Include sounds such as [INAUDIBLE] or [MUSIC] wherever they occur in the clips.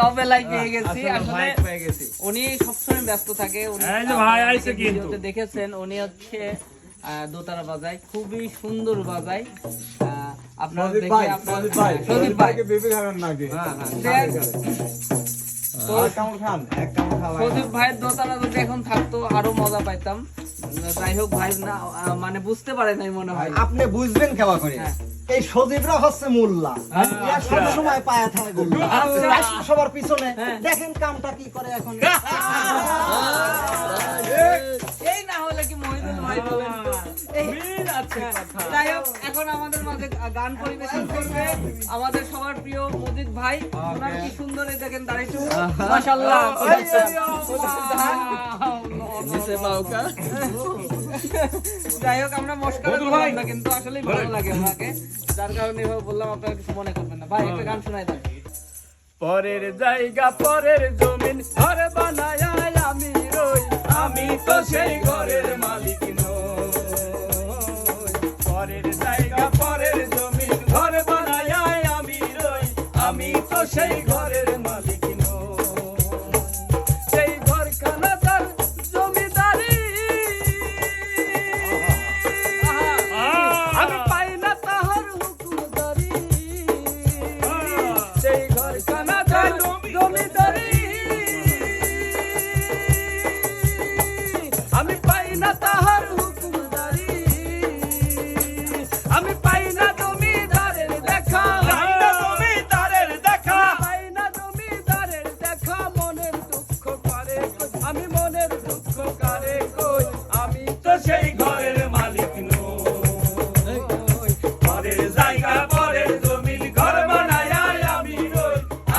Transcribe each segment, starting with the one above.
অবেলায় পেয়ে গেছি আসলে আসলে ভাই পেয়ে গেছি। উনি সবসময় ব্যস্ত থাকে উনি এই যে ভাই আপনারা আইছে অনেকে কিন্তু। ভিডিওতে দেখেছেন উনি হচ্ছে আহ, দোতারা বাজায় খুবই সুন্দর বাজায় আহ, আপনারা দেখে আপনার? হ্যাঁ, হ্যাঁ। ভাইয়ের দোতারা যদি এখন থাকতো আরও মজা পাইতাম যাই হোক ভাই না মানে বুঝতে পারে নাই মনে হয়। আপনি বুঝবেন কেবা করে। হ্যাঁ। এই সজীবরা হচ্ছে মোল্লা। সব সময় পায়া থাকে গোল্লা। রাষ্ট্র সবার পিছনে। হ্যাঁ। দেখেন কামটা কি করে এখন। [LAUGHS] এই না হলে কি মহিদুল ভাই বলেন আচ্ছা যাই হোক এখন আমাদের মাঝে গান পরিবেশন করবে আমাদের সবার প্রিয় মজিদ ভাই। ওনার কি সুন্দর এই দেখেন দাঁড়িয়ে মাশাআল্লাহ। নিচে বাউকা। যাই হোক আমরা মস্কারা করলাম না কিন্তু আসলে ভালো লাগে ওনাকে যার কারণে এভাবে বললাম আপনারা কিছু মনে করবেন না। ভাই একটা গান শোনাই দেন। পরের জায়গা পরের জমিন ঘর বানায় আমি রই। আমি তো সেই ঘরের মালিক নই। পরের জায়গা পরের জমিন ঘর বানায় আমি রই। আমি তো সেই ঘরের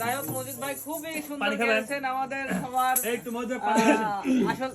যাই হোক মজিদ ভাই খুবই সুন্দর আমাদের সবার আসল